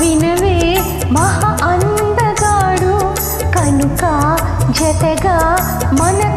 వినవే మహా అందగాడు. కనుక జతగా మన